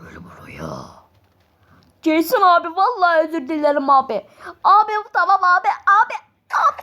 Gel buraya. Jason abi vallahi özür dilerim abi. Abi tamam abi abi. abi.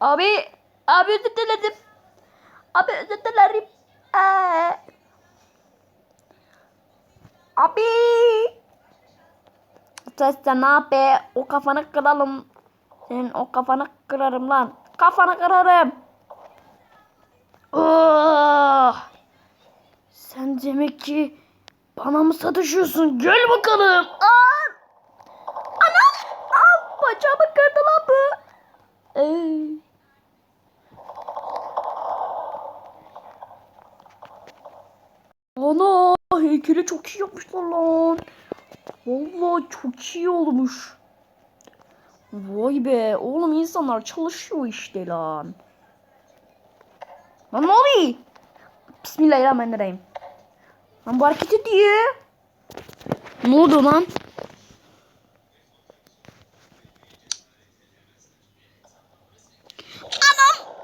Abi, abi özür dilerim. Abi özür dilerim. Ee, abi. Sen ne yap be? O kafanı kıralım. Senin o kafanı kırarım lan. Kafanı kırarım. Oh! Sen demek ki bana mı satışıyorsun? Gel bakalım. Aa! Anam! Aa, bacağımı kırdı lan bu. Ee. Ana heykeli çok iyi yapmışlar lan. Vallahi çok iyi olmuş. Vay be oğlum insanlar çalışıyor işte lan. Lan ne oluyor? Bismillahirrahmanirrahim. Lan bu hareket ediyor. Ne oldu lan? Anam!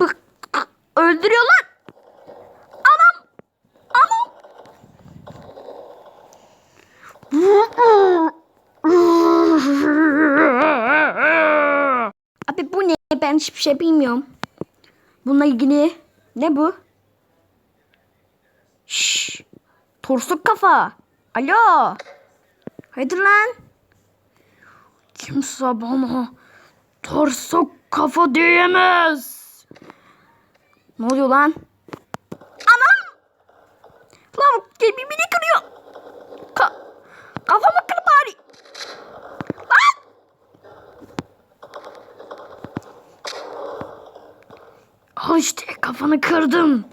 Bık, öldürüyorlar. Anam! Anam! Abi bu ne? Ben hiçbir şey bilmiyorum. Bununla ilgili ne bu? Şşş. Torsuk kafa. Alo. Haydi lan. Kimse bana torsuk kafa diyemez. Ne oluyor lan? Anam! Lan gemimi ne kırıyor? Ka kafamı kır bari. Lan! Ha işte kafanı kırdım.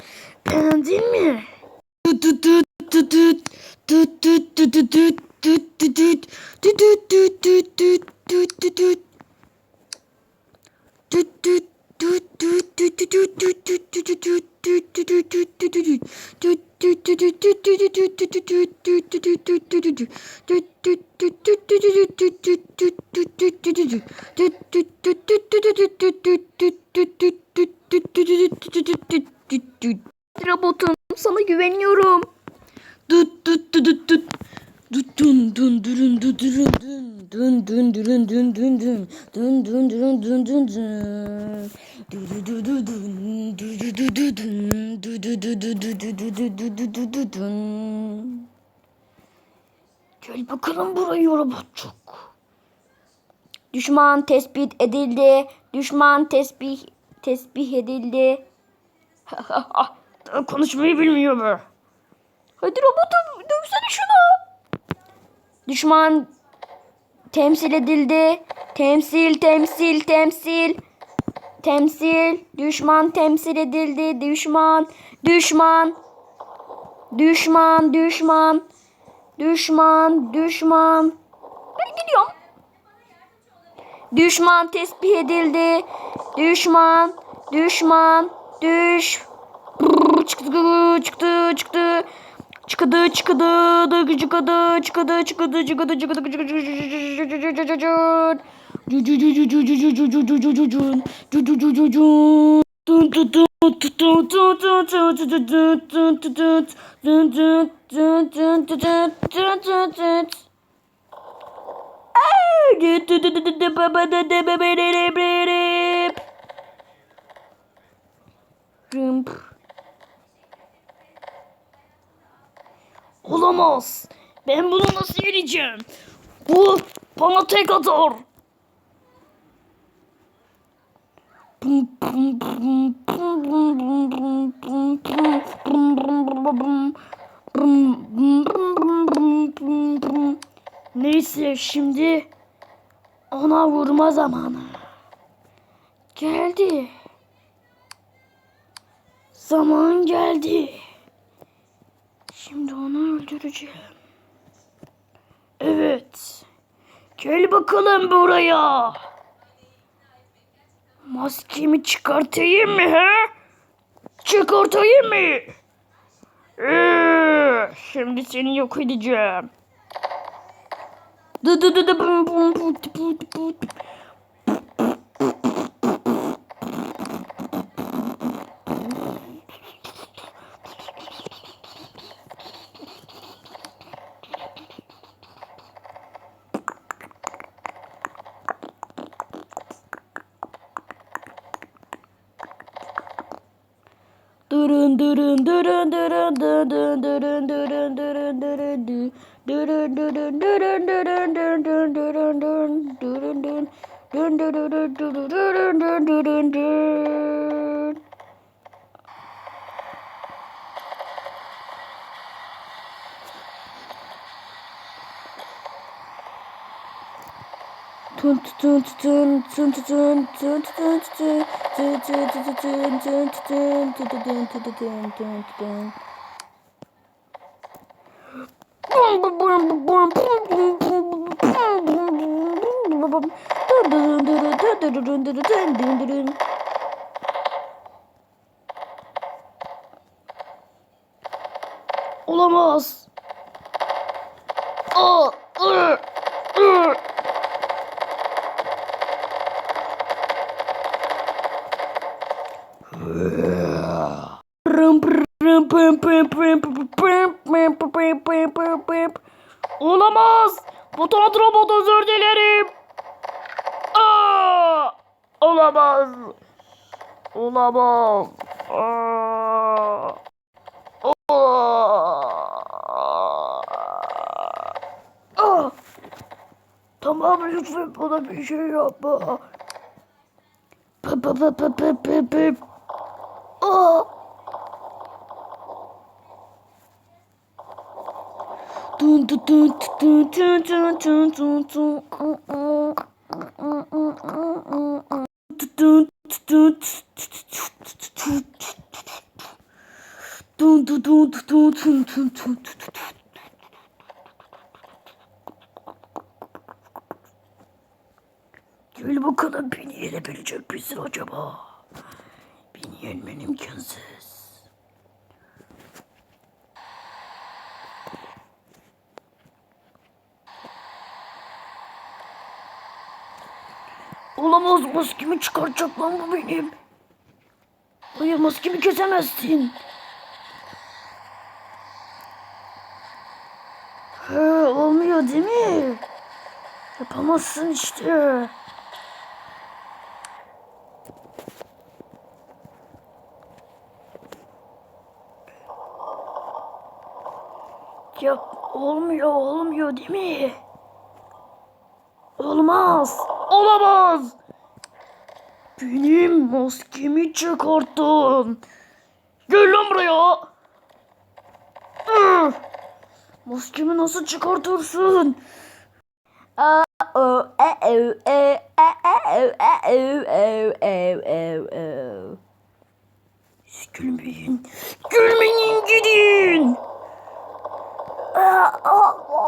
Beğendin mi? Tut tut tut Robotum sana güveniyorum. Dut dut dut dut dut. Dut dun dun dun dun dun dun dun dun dun dun dun dun dun dun du du du du dun du du du du dun du du du du du du du du du du du du dun Gel bakalım buraya robotçuk. Düşman tespit edildi. Düşman tesbih tesbih edildi. Konuşmayı bilmiyor bu. Hadi robotum dövsene şunu. Düşman temsil edildi. Temsil, temsil, temsil. Temsil. Düşman temsil edildi. Düşman, düşman. Düşman, düşman. Düşman, düşman. Ben gidiyorum. Düşman tespih edildi. Düşman, düşman, düş. Brrr, çıktı, çıktı, çıktı. Çıkıdı, çıkıdı, dıgı çıkıdı, çıkıdı, çıkıdı, çıkıdı, çıkıdı, çıkıdı, Rımp. Olamaz. Ben bunu nasıl yeneceğim? Bu bana tek atar. Neyse şimdi ona vurma zamanı. Geldi. Zaman geldi. Şimdi onu öldüreceğim. Evet. Gel bakalım buraya. Maskemi çıkartayım mı he? Çıkartayım mı? Ee, şimdi seni yok edeceğim. Dı dı dı dı bum bum bu dı bu dı bu dı. Durun durun durun durun durun durun durun durun durun durun du. durun durun durun durun durun durun durun durun durun durun Dun dun dun dun dun dun dun dun dun dun. Tun tun tun tun tun tun tun tun tun tun tun tun tun tun tun tun tun tun tun tun. Olamaz. Aa, ıı, ıı. Pum pum pum pum pum pum pum Olamaz. Mutant robot özür dilerim. Aa! Olamaz. Olamaz. Aa! Aa! Tamam lütfen bana bir şey yapma. Pıp pıp pıp pıp pıp pıp. Aa! Dun. Gel bakalım beni yenebilecek misin acaba? Beni yenmen imkansız. Olamaz maskemi çıkaracak lan bu benim. Hayır maskemi kesemezsin. He, olmuyor değil mi? Yapamazsın işte. Ya olmuyor olmuyor değil mi? Olmaz. Olamaz. Benim maskemi çıkarttın. Gel lan buraya. Üf! Maskemi nasıl çıkartırsın? Aa, o, e, e, e, e, e, e, e, e, e, e, e. Siz Gülmeyin. Gülmeyin gidin. Aa,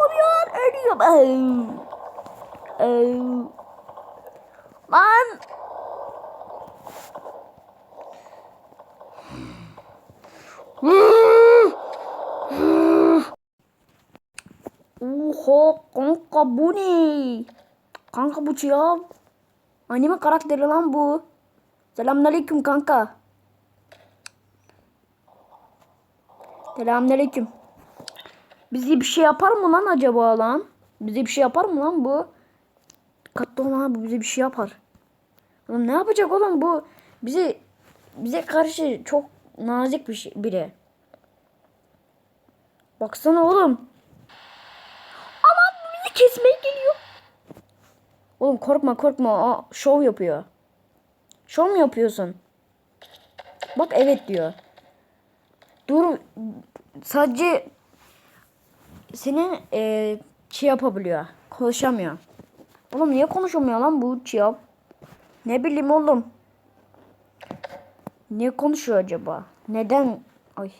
ölüyorum. Aa. Aa. Lan. Oha kanka bu ne? Kanka bu ya. Anime karakteri lan bu. Selamünaleyküm kanka. Selamünaleyküm. Bize bir şey yapar mı lan acaba lan? Bize bir şey yapar mı lan bu? Dikkatli ol ha bu bize bir şey yapar. Oğlum ne yapacak oğlum bu? Bize bize karşı çok nazik bir şey, biri. Baksana oğlum. kesmeye geliyor. Oğlum korkma korkma. O şov yapıyor. Şov mu yapıyorsun? Bak evet diyor. Dur sadece seni e, şey yapabiliyor. Konuşamıyor. Oğlum niye konuşamıyor lan bu Çiyap? Ne bileyim oğlum. Niye konuşuyor acaba? Neden? Ay.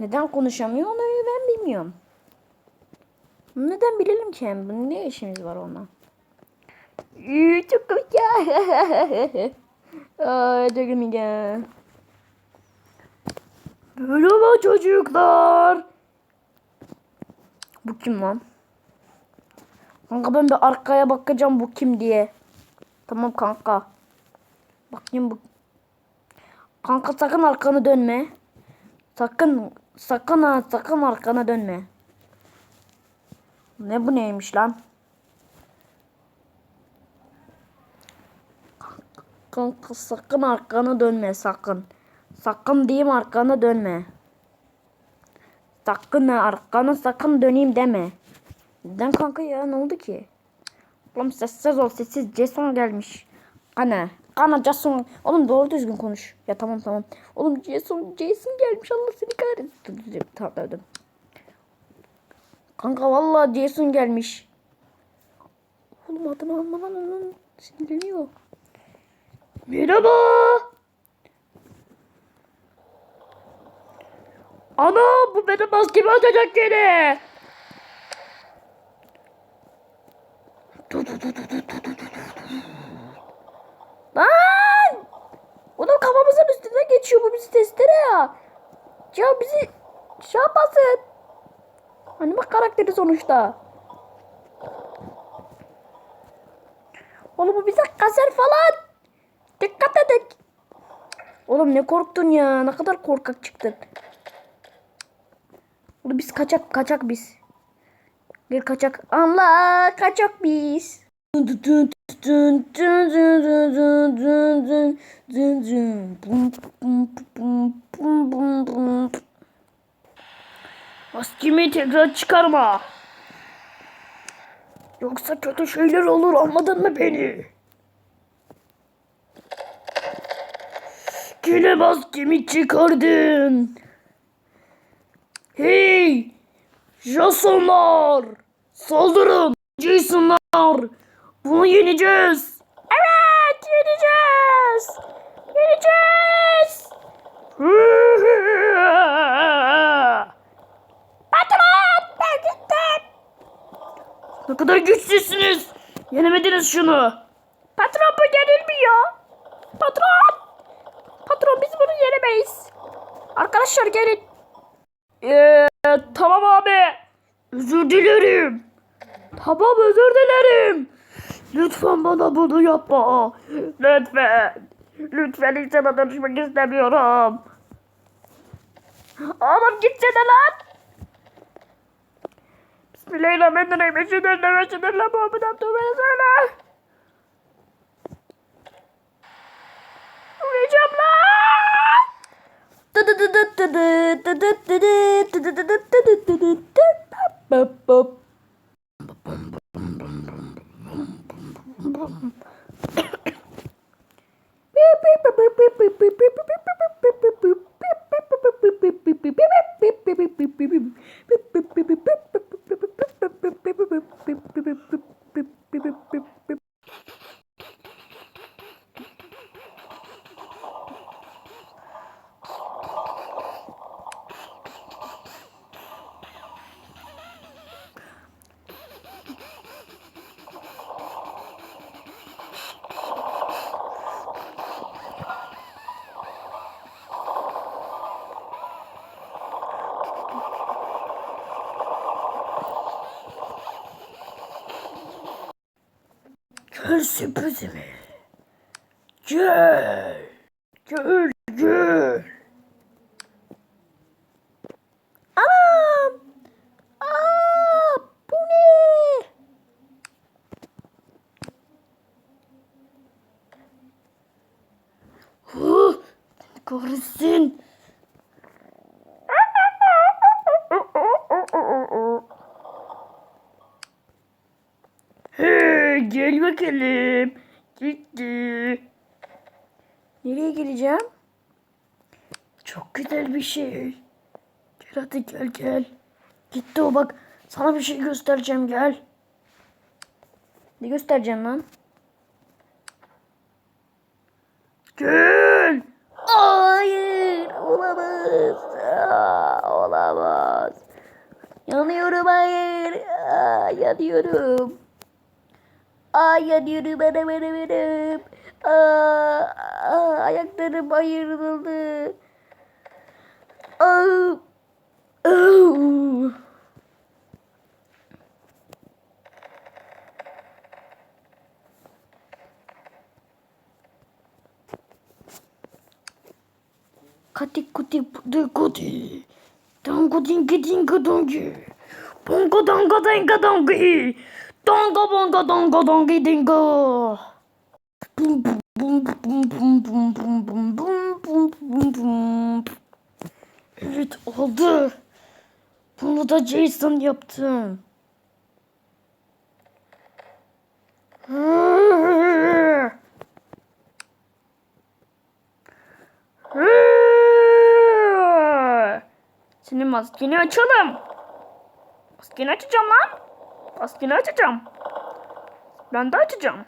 Neden konuşamıyor onu ben bilmiyorum. Neden bilelim ki hem? Bunun ne işimiz var? Üü, Çok komik ya. Ay çok komik ya. Merhaba çocuklar. Bu kim lan? Kanka ben bir arkaya bakacağım bu kim diye. Tamam kanka. Bakayım bu. Kanka sakın arkanı dönme. Sakın sakın ha sakın arkana dönme. Ne bu neymiş lan? Kanka sakın arkana dönme sakın. Sakın diyeyim arkana dönme. Sakın arkana sakın döneyim deme. Neden kanka ya ne oldu ki? Oğlum sessiz ol sessiz Jason gelmiş. Ana. Ana Jason. Oğlum doğru düzgün konuş. Ya tamam tamam. Oğlum Jason Jason gelmiş Allah seni kahretsin. Tamam dedim. Kanka vallahi Jason gelmiş. Oğlum adını almadan onun sinirleniyor. Merhaba. Ana bu benim maskemi atacak gene. Lan! O da kafamızın üstüne geçiyor bu bizi testere ya. Ya bizi şey yapmasın. Hani bak karakteri sonuçta. Oğlum bu bize kaser falan. Dikkat edin. Oğlum ne korktun ya. Ne kadar korkak çıktın. Oğlum biz kaçak kaçak biz. Bir kaçak. Allah kaçak biz. Maskemi tekrar çıkarma. Yoksa kötü şeyler olur anladın mı beni? Yine maskemi çıkardın. Hey! Jasonlar! Saldırın! Jasonlar! Bunu yeneceğiz! Evet! Yeneceğiz! Yeneceğiz! Patron! Ben gittim! Ne kadar güçsüzsünüz! Yenemediniz şunu! Patron bu yenilmiyor! Patron! Patron biz bunu yenemeyiz! Arkadaşlar gelin! Ee, tamam abi. Özür dilerim. Tamam özür dilerim. Lütfen bana bunu yapma. Lütfen. Lütfen hiç sana danışmak istemiyorum. Oğlum gitsene lan. Bismillahirrahmanirrahim. Eşhedü en la ve eşhedü en la Muhammed abdühü ve resulühü. Uyuyacağım lan. Gel sürprizimi. Gel. Gel gel. Anam. Aa, bu ne? Huh, kahretsin. gel bakalım. Gitti. Nereye gireceğim? Çok güzel bir şey. Gel hadi gel gel. Gitti o bak. Sana bir şey göstereceğim gel. Ne göstereceğim lan? Gel. Hayır olamaz. Aa, olamaz. Yanıyorum hayır. Aa, yanıyorum. Aa, yanıyorum bana bana bana. Aa, aa, ayaklarım ayrıldı. Aa, aa. Kati kuti puti kuti. Dango dingi dinga dongi. Bongo dongo dinga dongi. Dongo bongo dongo dongi dingo. Bum bum bum. Evet oldu. Bunu da Jason yaptım. Senin maskeni açalım. Maskeni açacağım lan. Maskeni açacağım. Ben de açacağım.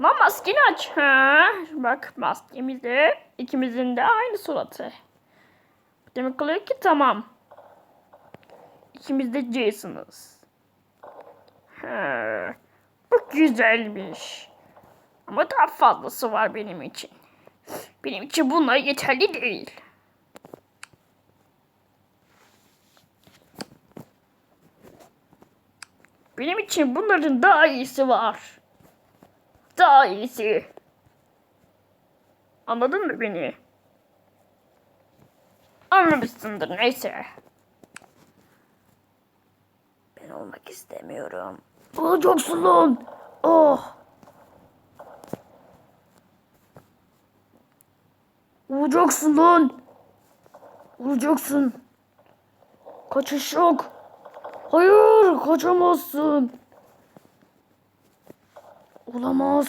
Lan maskeni aç. Ha, bak maskemizde ikimizin de aynı suratı. Demek oluyor ki tamam. İkimiz de Jason'ız. Bu güzelmiş. Ama daha fazlası var benim için. Benim için bunlar yeterli değil. Benim için bunların daha iyisi var. Daha iyisi. Anladın mı beni? Anlamışsındır neyse. Ben olmak istemiyorum. Olacaksın lan. Oh. Olacaksın lan. Olacaksın. Kaçış yok. Hayır kaçamazsın. Olamaz.